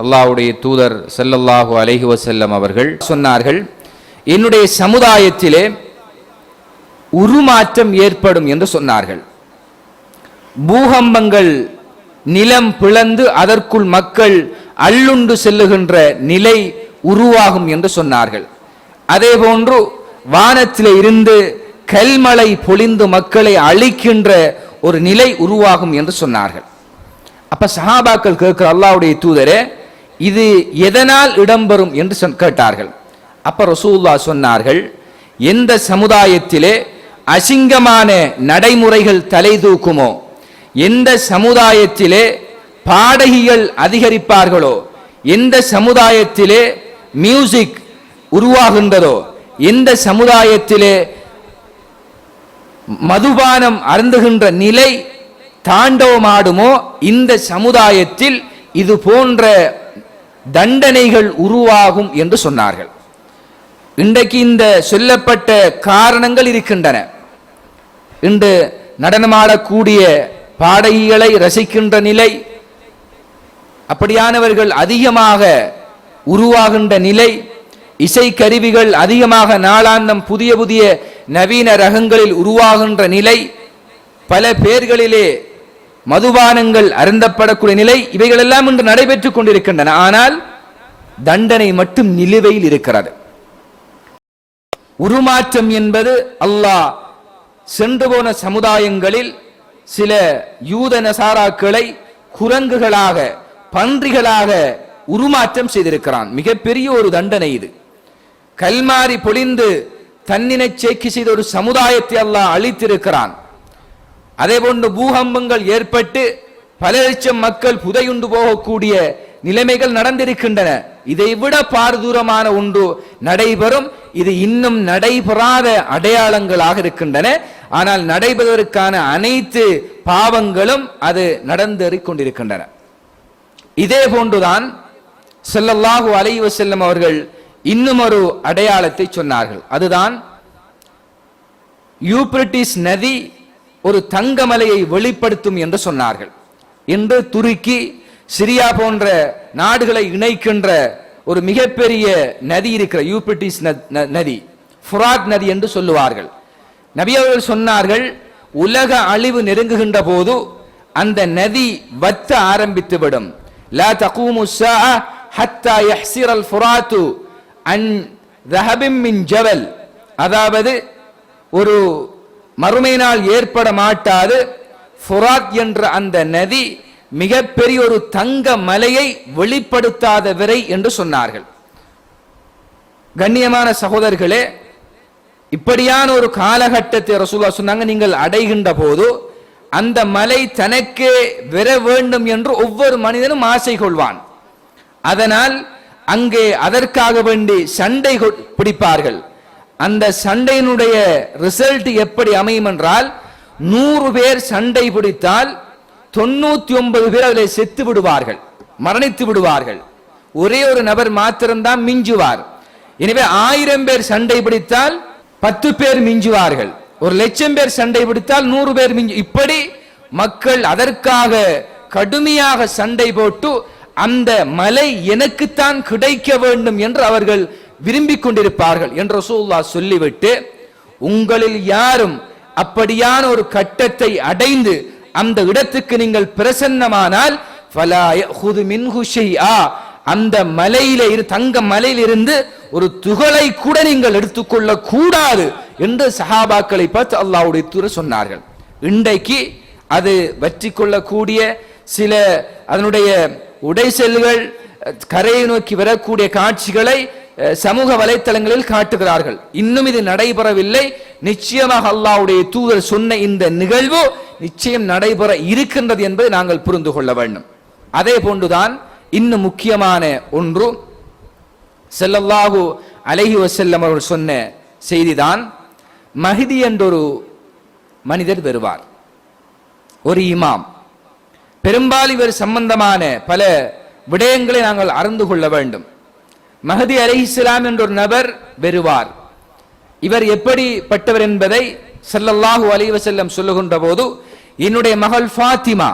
அல்லாவுடைய தூதர் செல்லல்லாஹு அலைஹி வசல்லம் அவர்கள் சொன்னார்கள் என்னுடைய சமுதாயத்திலே உருமாற்றம் ஏற்படும் என்று சொன்னார்கள். பூகம்பங்கள் நிலம் பிளந்து அதற்குள் மக்கள் அள்ளுண்டு செல்லுகின்ற நிலை உருவாகும் என்று சொன்னார்கள். அதே போன்று வானத்திலே இருந்து கல்மலை பொழிந்து மக்களை அழிக்கின்ற ஒரு நிலை உருவாகும் என்று சொன்னார்கள். அப்ப சஹாபாக்கள் கேட்கிற அல்லாவுடைய தூதரே இது எதனால் இடம்பெறும் என்று சொன்- கேட்டார்கள். அப்ப ரசூல்லா சொன்னார்கள் எந்த சமுதாயத்திலே அசிங்கமான நடைமுறைகள் தலை தூக்குமோ எந்த சமுதாயத்திலே பாடகிகள் அதிகரிப்பார்களோ எந்த சமுதாயத்திலே மியூசிக் உருவாகின்றதோ எந்த சமுதாயத்திலே மதுபானம் அருந்துகின்ற நிலை தாண்டவமாடுமோ இந்த சமுதாயத்தில் இது போன்ற தண்டனைகள் உருவாகும் என்று சொன்னார்கள். இன்றைக்கு இந்த சொல்லப்பட்ட காரணங்கள் இருக்கின்றன. இன்று நடனமாடக்கூடிய பாடகிகளை ரசிக்கின்ற நிலை அப்படியானவர்கள் அதிகமாக உருவாகின்ற நிலை இசை கருவிகள் அதிகமாக நாளாந்தம் புதிய புதிய நவீன ரகங்களில் உருவாகின்ற நிலை பல பேர்களிலே மதுபானங்கள் அருந்தப்படக்கூடிய நிலை இவைகளெல்லாம் இன்று நடைபெற்றுக் கொண்டிருக்கின்றன. ஆனால் தண்டனை மட்டும் நிலுவையில் இருக்கிறது. உருமாற்றம் என்பது அல்லாஹ் சென்று போன சமுதாயங்களில் சில யூத நசாராக்களை குரங்குகளாக பன்றிகளாக உருமாற்றம் செய்திருக்கிறான். மிகப்பெரிய ஒரு தண்டனை இது. கல்மாரி பொழிந்து தன்னினை சேக்கி செய்த ஒரு சமுதாயத்தை அல்லாஹ் அழித்திருக்கிறான். அதே போன்று பூகம்பங்கள் ஏற்பட்டு பல லட்சம் மக்கள் புதையுண்டு போகக்கூடிய நிலைமைகள் நடந்திருக்கின்றன. இதை விட பாரதூரமான ஒன்று நடைபெறும். இது இன்னும் நடைபெறாத அடையாளங்களாக இருக்கின்றன. ஆனால் நடைபெறுவதற்கான அனைத்து பாவங்களும் அது நடந்தேறிக் கொண்டிருக்கின்றன. இதே போன்றுதான் ஸல்லல்லாஹு அலைவ செல்லும் அவர்கள் இன்னும் ஒரு அடையாளத்தை சொன்னார்கள். அதுதான் யூப்ரிட்டிஸ் நதி ஒரு தங்கமலையை வெளிப்படுத்தும் என்று சொன்னார்கள். இன்று துருக்கி சிரியா போன்ற நாடுகளை இணைக்கின்ற ஒரு மிகப்பெரிய நதி இருக்கிற யூபிட்டிஸ் நதி ஃபுராட் நதி என்று சொல்லுவார்கள். நபி அவர்கள் சொன்னார்கள் உலக அழிவு நெருங்குகின்ற போது அந்த நதி வத்த ஆரம்பித்து விடும். லா தகூமு ஹத்தா யஹ்சிரல் ஃபுராத்து அன் ரஹபிம் மின் ஜவல் அதாவது ஒரு மறுமை நாள் ஏற்பட மாட்டாது. ஃபுராத் என்ற அந்த நதி மிகப்பெரிய ஒரு தங்க மலையை வெளிப்படுத்தாத விரை என்று சொன்னார்கள். கண்ணியமான சகோதரர்களே இப்படியான ஒரு காலகட்டத்தை ரசூலா சொன்னாங்க நீங்கள் அடைகின்ற போது அந்த மலை தனக்கே பெற வேண்டும் என்று ஒவ்வொரு மனிதனும் ஆசை கொள்வான். அதனால் அங்கே அதற்காக வேண்டி சண்டை பிடிப்பார்கள். அந்த சண்டையினுடைய ரிசல்ட் எப்படி அமையும் என்றால் நூறு பேர் சண்டை பிடித்தால் தொண்ணூத்தி ஒன்பது பேர் அதில் செத்து விடுவார்கள் மரணித்து விடுவார்கள். ஒரே ஒரு நபர் மாத்திரம்தான் மிஞ்சுவார். எனவே ஆயிரம் பேர் சண்டை பிடித்தால் பத்து பேர் மிஞ்சுவார்கள். ஒரு லட்சம் பேர் சண்டை பிடித்தால் நூறு பேர் மிஞ்சு. இப்படி மக்கள் அதற்காக கடுமையாக சண்டை போட்டு அந்த மலை எனக்குத்தான் கிடைக்க வேண்டும் என்று அவர்கள் விரும்பிக் கொண்டிருப்பார்கள் என்று ரசூல்லா சொல்லிவிட்டு உங்களில் யாரும் அப்படியான ஒரு கட்டத்தை அடைந்து அந்த இடத்துக்கு நீங்கள் பிரசன்னமானால் ஃபலா அந்த மலையில இரு தங்க மலையிலிருந்து ஒரு துகளை கூட நீங்கள் எடுத்துக்கொள்ள கூடாது என்று சஹாபாக்களை பார்த்து அல்லாவுடைய துறை சொன்னார்கள். இன்றைக்கு அது வற்றி கொள்ளக்கூடிய சில அதனுடைய உடைசெல்கள் கரையை நோக்கி வரக்கூடிய காட்சிகளை சமூக வலைத்தளங்களில் காட்டுகிறார்கள். இன்னும் இது நடைபெறவில்லை. நிச்சயமாக அல்லாவுடைய தூதர் சொன்ன இந்த நிகழ்வு நிச்சயம் நடைபெற இருக்கின்றது என்பதை நாங்கள் புரிந்து கொள்ள வேண்டும். அதே போன்றுதான் இன்னும் முக்கியமான ஒன்று செல்லல்லாஹு அலஹி வசல்லம் அவர்கள் சொன்ன செய்திதான் மஹிதி என்றொரு மனிதர் வருவார். ஒரு இமாம். பெரும்பாலும் இவர் சம்பந்தமான பல விடயங்களை நாங்கள் அறிந்து கொள்ள வேண்டும். மஹதி இஸ்லாம் என்ற ஒரு நபர் வருவார். இவர் எப்படிப்பட்டவர் என்பதை சல்லல்லாஹு அலைஹி சொல்லுகின்ற போது என்னுடைய மகள் ஃபாத்திமா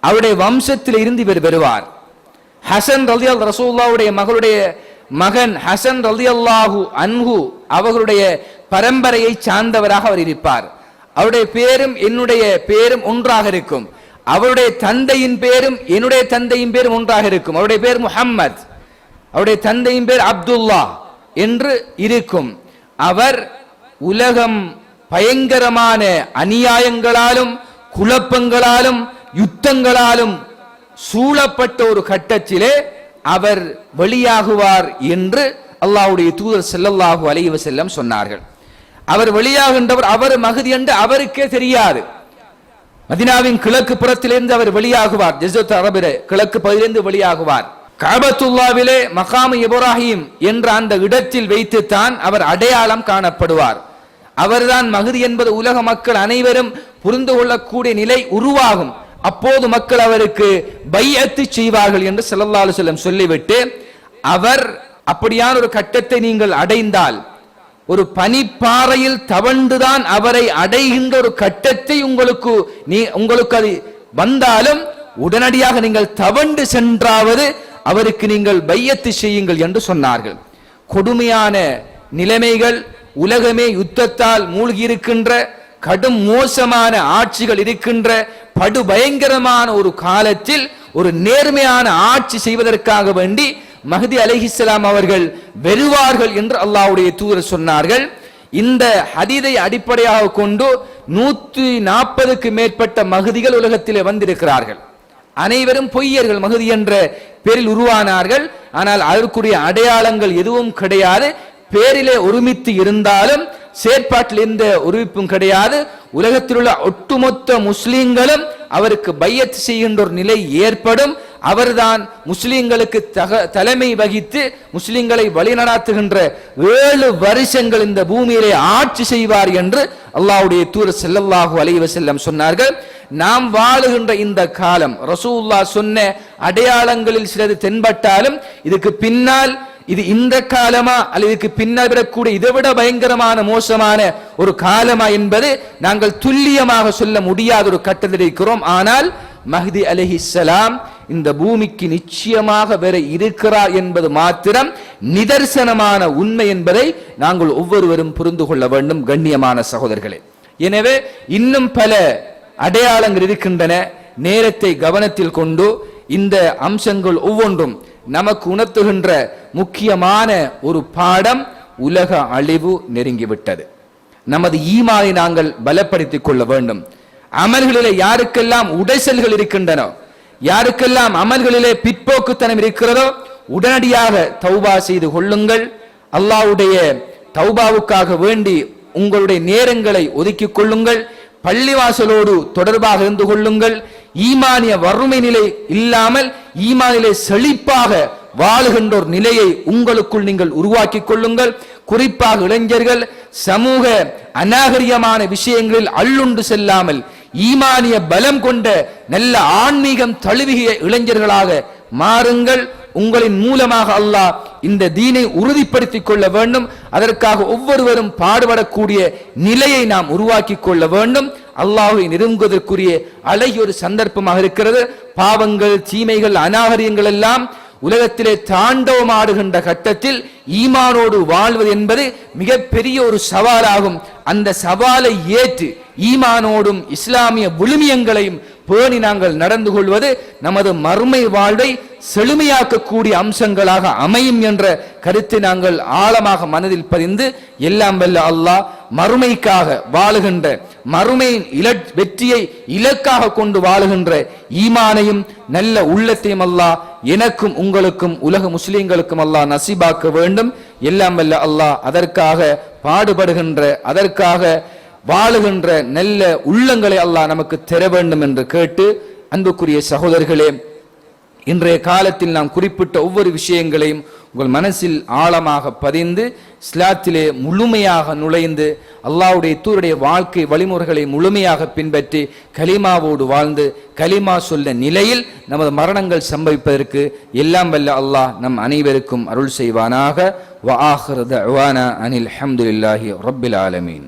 அவருடைய வம்சத்தில் இருந்து இவர் வருவார். ஹசன் ரலியல் ரசூல்லாவுடைய மகளுடைய மகன் ஹசன் ரலியல்லாஹு அன்ஹு அவர்களுடைய பரம்பரையை சார்ந்தவராக அவர் இருப்பார். அவருடைய பேரும் என்னுடைய பேரும் ஒன்றாக இருக்கும். அவருடைய தந்தையின் பேரும் என்னுடைய தந்தையின் பேரும் ஒன்றாக இருக்கும். அவருடைய பேர் முஹம்மத். அவருடைய தந்தையின் பேர் அப்துல்லா என்று இருக்கும். அவர் உலகம் பயங்கரமான அநியாயங்களாலும் குழப்பங்களாலும் யுத்தங்களாலும் சூழப்பட்ட ஒரு கட்டத்திலே அவர் வெளியாகுவார் என்று அல்லாஹ்வுடைய தூதர் செல்லல்லாஹு அலைஹி செல்லம் சொன்னார்கள். அவர் வெளியாகின்றவர் அவர் மகுதி என்று அவருக்கே தெரியாது. மதினாவின் கிழக்கு புறத்திலிருந்து அவர் வெளியாகுவார். ஜெசத் அரபிர கிழக்கு பகுதியிலிருந்து வெளியாகுவார். காபத்துல்லாவிலே மகாமு இப்ராஹிம் என்ற அந்த இடத்தில் வைத்துத்தான் அவர் அடையாளம் காணப்படுவார். அவர்தான் மகுதி என்பது உலக மக்கள் அனைவரும் புரிந்து கொள்ளக்கூடிய நிலை உருவாகும். அப்போது மக்கள் அவருக்கு பையத்து செய்வார்கள் என்று செல்லல்லாலு செல்லம் சொல்லிவிட்டு அவர் அப்படியான ஒரு கட்டத்தை நீங்கள் அடைந்தால் ஒரு பனிப்பாறையில் தவண்டுதான் அவரை அடைகின்ற ஒரு கட்டத்தை உங்களுக்கு நீ உங்களுக்கு அது வந்தாலும் உடனடியாக நீங்கள் தவண்டு சென்றாவது அவருக்கு நீங்கள் பையத்து செய்யுங்கள் என்று சொன்னார்கள். கொடுமையான நிலைமைகள் உலகமே யுத்தத்தால் மூழ்கி இருக்கின்ற கடும் மோசமான ஆட்சிகள் இருக்கின்ற படுபயங்கரமான ஒரு காலத்தில் ஒரு நேர்மையான ஆட்சி செய்வதற்காக வேண்டி மஹதி அலிஹிஸ்லாம் அவர்கள் வெறுவார்கள் என்று அல்லாவுடைய தூதர் சொன்னார்கள். இந்த ஹதீதை அடிப்படையாக கொண்டு நூற்றி நாற்பதுக்கு மேற்பட்ட மகுதிகள் உலகத்திலே வந்திருக்கிறார்கள். அனைவரும் பொய்யர்கள் மகுதி என்ற பேரில் உருவானார்கள். ஆனால் அதற்குரிய அடையாளங்கள் எதுவும் கிடையாது. பேரிலே ஒருமித்து இருந்தாலும் செயற்பாட்டில் எந்த ஒருமிப்பும் கிடையாது. உலகத்தில் உள்ள ஒட்டுமொத்த முஸ்லீம்களும் அவருக்கு பையத் செய்கின்ற ஒரு நிலை ஏற்படும். அவர்தான் முஸ்லீம்களுக்கு தக தலைமை வகித்து முஸ்லீம்களை வழிநடாத்துகின்ற ஏழு வருஷங்கள் இந்த பூமியிலே ஆட்சி செய்வார் என்று அல்லாவுடைய தூர செல்லல்லாஹு அலைவ செல்லம் சொன்னார்கள். நாம் வாழுகின்ற இந்த காலம் ரசூல்லா சொன்ன அடையாளங்களில் சிலது தென்பட்டாலும் இதுக்கு பின்னால் இது இந்த காலமா அல்லது இதுக்கு பின்னால் வரக்கூடிய இதை விட பயங்கரமான மோசமான ஒரு காலமா என்பது நாங்கள் துல்லியமாக சொல்ல முடியாத ஒரு கட்டத்தில் இருக்கிறோம். ஆனால் மஹிதி அலஹி சலாம் இந்த பூமிக்கு நிச்சயமாக வேற இருக்கிறார் என்பது மாத்திரம் நிதர்சனமான உண்மை என்பதை நாங்கள் ஒவ்வொருவரும் புரிந்து கொள்ள வேண்டும் கண்ணியமான சகோதரர்களே. எனவே இன்னும் பல அடையாளங்கள் இருக்கின்றன. நேரத்தை கவனத்தில் கொண்டு இந்த அம்சங்கள் ஒவ்வொன்றும் நமக்கு உணர்த்துகின்ற முக்கியமான ஒரு பாடம் உலக அழிவு நெருங்கிவிட்டது. நமது ஈமானை நாங்கள் பலப்படுத்திக் கொள்ள வேண்டும். அமல்களிலே யாருக்கெல்லாம் உடைசல்கள் இருக்கின்றனோ யாருக்கெல்லாம் அமல்களிலே பிற்போக்குத்தனம் இருக்கிறதோ உடனடியாக தௌபா செய்து கொள்ளுங்கள். அல்லாவுடைய தௌபாவுக்காக வேண்டி உங்களுடைய நேரங்களை ஒதுக்கிக் கொள்ளுங்கள். பள்ளிவாசலோடு தொடர்பாக இருந்து கொள்ளுங்கள். ஈமானிய வறுமை நிலை இல்லாமல் ஈமானிலே செழிப்பாக வாழுகின்ற ஒரு நிலையை உங்களுக்குள் நீங்கள் உருவாக்கி கொள்ளுங்கள். குறிப்பாக இளைஞர்கள் சமூக அநாகரிகமான விஷயங்களில் அள்ளுண்டு செல்லாமல் ஈமானிய பலம் கொண்ட நல்ல ஆன்மீகம் தழுவிய இளைஞர்களாக மாறுங்கள். உங்களின் மூலமாக அல்லாஹ் இந்த தீனை உறுதிப்படுத்திக் கொள்ள வேண்டும். அதற்காக ஒவ்வொருவரும் பாடுபடக்கூடிய நிலையை நாம் உருவாக்கி கொள்ள வேண்டும். அல்லாஹை நெருங்குவதற்குரிய அழகிய ஒரு சந்தர்ப்பமாக இருக்கிறது. பாவங்கள் தீமைகள் அநாகரியங்கள் எல்லாம் உலகத்திலே தாண்டவமாடுகின்ற கட்டத்தில் ஈமானோடு வாழ்வது என்பது மிகப்பெரிய ஒரு சவாலாகும். அந்த சவாலை ஏற்று ஈமானோடும் இஸ்லாமிய விழுமியங்களையும் பேணி நாங்கள் நடந்து கொள்வது நமது மறுமை வாழ்வை செழுமையாக்கக்கூடிய அம்சங்களாக அமையும் என்ற கருத்தை நாங்கள் ஆழமாக மனதில் பதிந்து எல்லாம் வல்ல அல்லாஹ் மறுமைக்காக வாழுகின்ற மறுமையின் இல வெற்றியை இலக்காக கொண்டு வாழுகின்ற ஈமானையும் நல்ல உள்ளத்தையும் அல்லாஹ் எனக்கும் உங்களுக்கும் உலக முஸ்லீம்களுக்கும் அல்லாஹ் நசீபாக்க வேண்டும். எல்லாம் வல்ல அல்லாஹ் அதற்காக பாடுபடுகின்ற அதற்காக வாழுகின்ற நல்ல உள்ளங்களை அல்லாஹ் நமக்கு தர வேண்டும் என்று கேட்டு அன்புக்குரிய சகோதரர்களே இன்றைய காலத்தில் நாம் குறிப்பிட்ட ஒவ்வொரு விஷயங்களையும் உங்கள் மனசில் ஆழமாக பதிந்து இஸ்லாத்திலே முழுமையாக நுழைந்து அல்லாவுடைய தூருடைய வாழ்க்கை வழிமுறைகளை முழுமையாக பின்பற்றி கலிமாவோடு வாழ்ந்து கலிமா சொல்ல நிலையில் நமது மரணங்கள் சம்பவிப்பதற்கு எல்லாம் வல்ல அல்லாஹ் நம் அனைவருக்கும் அருள் செய்வானாக. வ ஆஹிரு அனில் ஹம்துலில்லாஹி ரப்பில் ஆலமீன்.